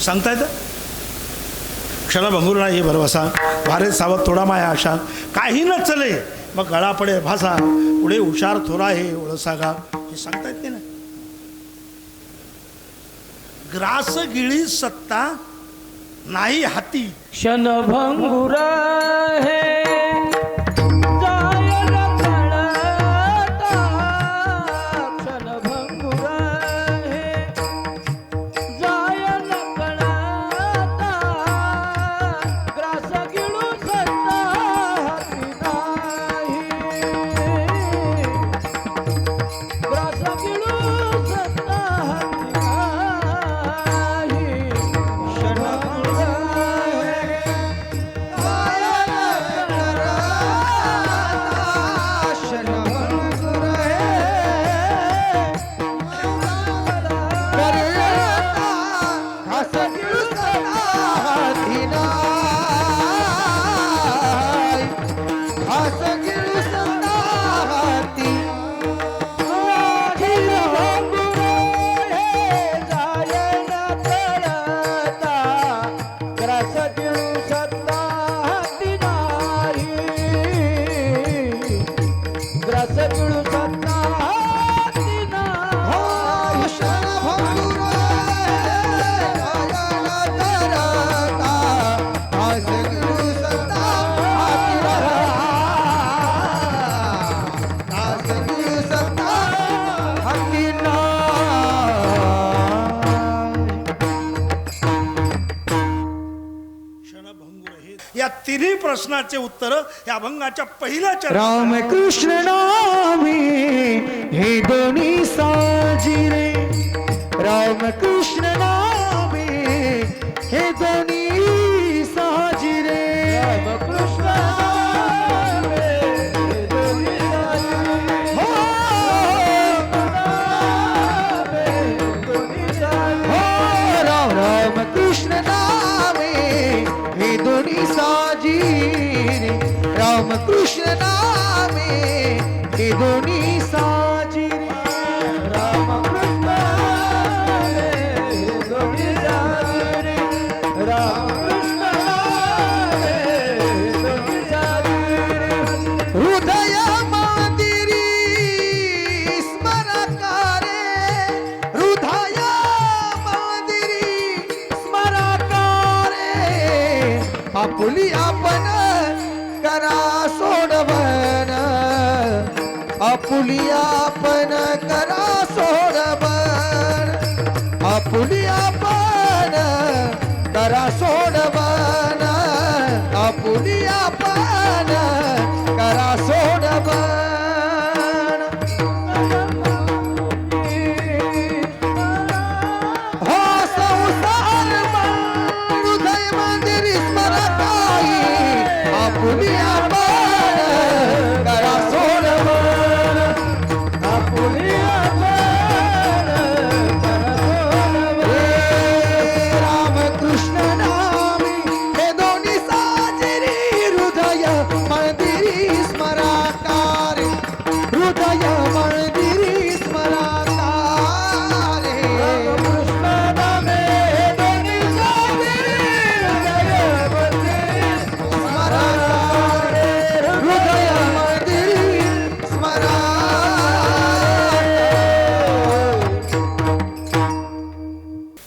सांगता येतं क्षणभंगुर नाही भरवसा वारे सावत थोडा माया आशा. काही न चले मग गळा पडे भासा. पुढे हुशार थोरा हे ओळसा गा. हे सांगता येत ना ग्रास गिळी सत्ता नाही हाती. क्षणभंगुर हे या तिन्ही प्रश्नाचे उत्तर या अभंगाच्या पहिल्या चरणात रामकृष्ण नामी हे दोन्ही साजिरे. रामकृष्ण नामी हे दोन्ही दोन्ही साजिरे रामकृष्ण नामे हे दोन्ही आपुली आपण करा सोडवन आपुली आपण करा सोडवन आपुली आपण करा सोडवन आपुली आपण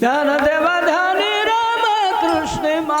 ज्ञानदेवा ध्यानी राम कृष्ण मा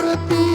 por.